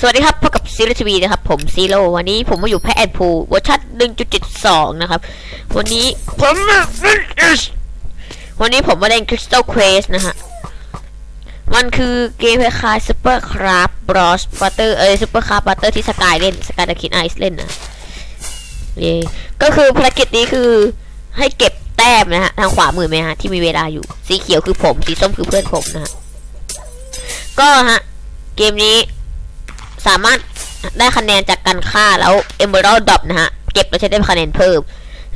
สวัสดีครับพบกับซีรีส์ทีวีนะครับ ผมซีโร่วันนี้ผมมาอยู่แพทแอนพูเวอร์ชัน1.72 นะครับ วันนี้ผมมาเล่นวันนี้ผมมาเล่น Crystal Quest นะฮะ มันคือเกมคล้ายๆ Super Craft Bros Butter เอ้ย Super Craft Butter ที่สกายเล่นสกายตะคินไอซ์เล่นนะเย่ก็คือภารกิจนี้คือให้เก็บแต้มนะฮะ ทางขวามือไหมฮะ ที่มีเวลาอยู่ สีเขียวคือผม สีส้มคือเพื่อนผมนะฮะ ก็ฮะ เกมนี้ สามารถได้คะแนนจากการฆ่าแล้ว Emerald Drop นะฮะ เก็บแล้วจะได้คะแนนเพิ่ม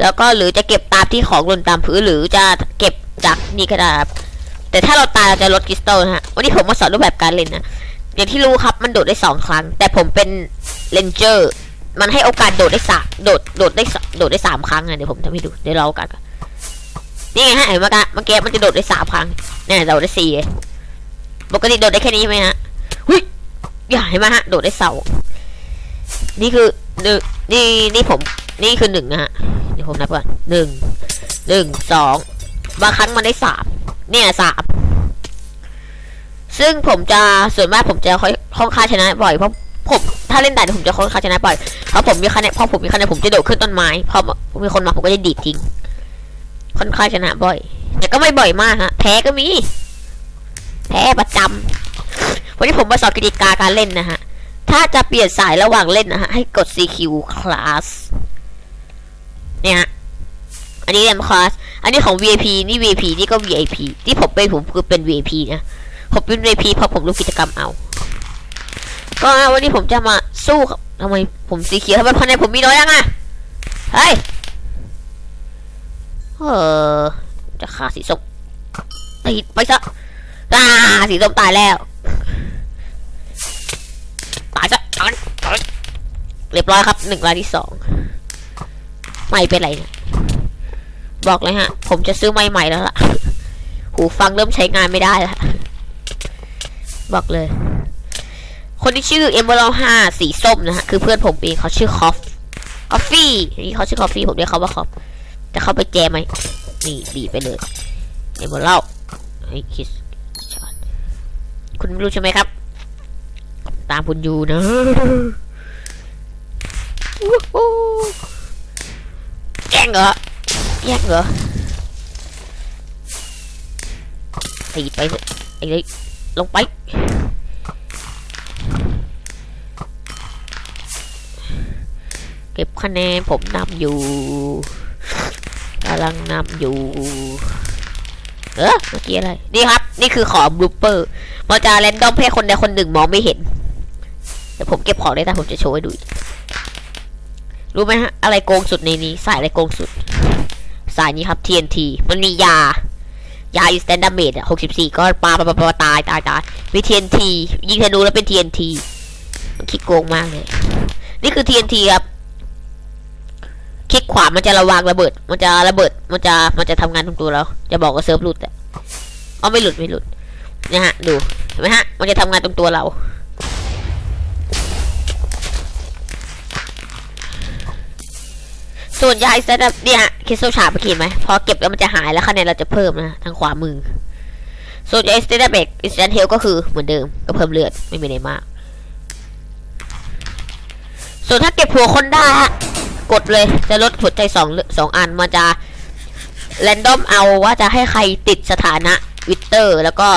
แล้วก็หรือจะเก็บตามที่ของหล่นตามพื้นหรือจะเก็บจากนี่ก็ได้ครับ แต่ถ้าเราตายเราจะลดคริสตัลนะฮะ วันนี้ผมมาสอนรูปแบบการเล่นนะ อย่างที่รู้ครับมันโดดได้สองครั้ง แต่ผมเป็นเลนเจอร์มันให้โอกาสโดดได้สามโดดโดดได้โดดได้สามครั้งอะเดี๋ยวผมทำให้ดูเดี๋ยวเราโอกาสก่อนนี่ไงฮะเห็นไหมกะเมื่อกี้มันจะโดดได้สามครั้งเนี่ยโดดได้สี่ปกติโดดได้แค่นี้ไหมฮะ อย่าเห็นไหมฮะ โดดได้เสา นี่คือหนึ่งนี่นี่ผม นี่คือหนึ่งนะฮะ เดี๋ยวผมนับก่อนหนึ่ง หนึ่ง สอง บางครั้งมันได้สาม เนี่ยสาม ซึ่งผมจะส่วนมากผมจะค่อยค่อนข้างชนะบ่อยเพราะผมถ้าเล่นได้ผมจะค่อนข้างชนะบ่อย เพราะผมมีคะแนนเพราะผมมีคะแนนผมจะโดดขึ้นต้นไม้ พอมีคนมาผมก็จะดีดทิ้ง ค่อนข้างชนะบ่อย แต่ก็ไม่บ่อยมากฮะ แพ้ก็มี แพ้ประจำ วันนี้ผมมาสอนกติกาการเล่นนะฮะ ถ้าจะเปลี่ยนสายระหว่างเล่นนะฮะ ให้กด CQ class เนี่ยฮะ อันนี้เรียนคลาสอันนี้ของ VIP นี่ VIP นี่ก็ VIP ที่ผมเป็นผมคือเป็น VIP นะ ผมเป็น VIP เพราะผมรู้กิจกรรมเอา ก็วันนี้ผมจะมาสู้กับทำไมผมสีเขียวทำไมภายในผมมีน้อยยังอะเฮ้ย เออจะฆ่าสีส้มตีไปซะอ่าสีส้มตายแล้ว ตายซะตายตาย เรียบร้อยครับหนึ่งรายที่สองไม่เป็นไรเนี่ยบอกเลยฮะ ผมจะซื้อไม้ใหม่แล้วล่ะ หูฟังเริ่มใช้งานไม่ได้แล้วบอกเลย คนที่ชื่อเอมเบอร์ห้าสีส้มนะฮะ คือเพื่อนผมเองเขาชื่อคอฟคอฟฟี่นี่เขาชื่อคอฟฟี่ผมเรียกเขาว่าคอฟจะเข้าไปแจมไหมนี่ดีไปเลยเอมเบอร์ไอ้คิสคุณไม่รู้ใช่ไหมครับ ตามคุณอยู่นะ แย่งเหรอแย่งเหรอตีไปเถอะไอ้เลยลงไปเก็บคะแนนผมนำอยู่กำลังนำอยู่ เออเมื่อกี้อะไร นี่ครับ นี่คือของบลูเปอร์มันจะแรนดอมแค่คนใดคนหนึ่งมองไม่เห็น แต่ผมเก็บของได้แต่ผมจะโชว์ให้ดู รู้ไหมฮะ อะไรโกงสุดในนี้ สายอะไรโกงสุด สายนี้ครับ TNT มันมียา ยาอิสแตนดาร์เมดอะ64ก็ปาปาปาปาตายตายตายมี TNT ยิงธนูแล้วเป็น TNT มันคิดโกงมากเลย นี่คือ TNT ครับ คลิกขวามันจะระวังระเบิด มันจะระเบิด มันจะ มันจะทำงานทุกตัวแล้ว จะบอกว่าเซิร์ฟหลุดอะอ๋อไม่หลุดไม่หลุดนะฮะ ดู เห็นไหมฮะ มันจะทำงานตรงตัวเรา ส่วนยาอิสระเนี่ยฮะคิสโซชาร์ปเห็นไหมพอเก็บแล้วมันจะหายแล้วคะแนนเราจะเพิ่มนะทางขวามือ ส่วนยาอิสระเบกอิสระเฮลก็คือเหมือนเดิมก็เพิ่มเลือดไม่มีอะไรมาก ส่วนถ้าเก็บหัวคนได้ฮะกดเลยจะลดหัวใจสองสองอันมันจะแรนดอมเอาว่าจะให้ใครติดสถานะวิตเตอร์แล้วก็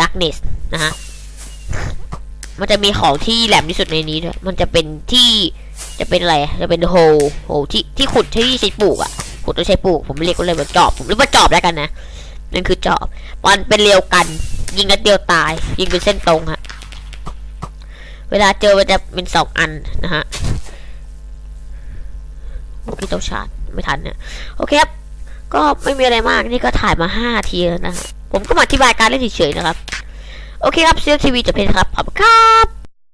ดักเนสนะฮะมันจะมีของที่แหลมที่สุดในนี้ด้วยมันจะเป็นที่ จะเป็นอะไร จะเป็นโฮโฮที่ที่ขุดที่ใช้ปลูกอะขุดต้องใช้ปลูก ผมเรียกว่าอะไรว่าจอบ ผมเรียกว่าจอบแล้วกันนะ นั่นคือจอบ มันเป็นเรียวกัน ยิงนัดเดียวตาย ยิงเป็นเส้นตรงฮะ เวลาเจอมันจะเป็นสองอันนะฮะพี่ต้องชาร์จไม่ทันเนี่ย โอเคครับ ก็ไม่มีอะไรมาก นี่ก็ถ่ายมาห้าทีแล้วนะ ผมก็มาอธิบายการเล่นเฉยๆนะครับ โอเคครับเซียทีวีจะเพนครับ ขอบคุณครับ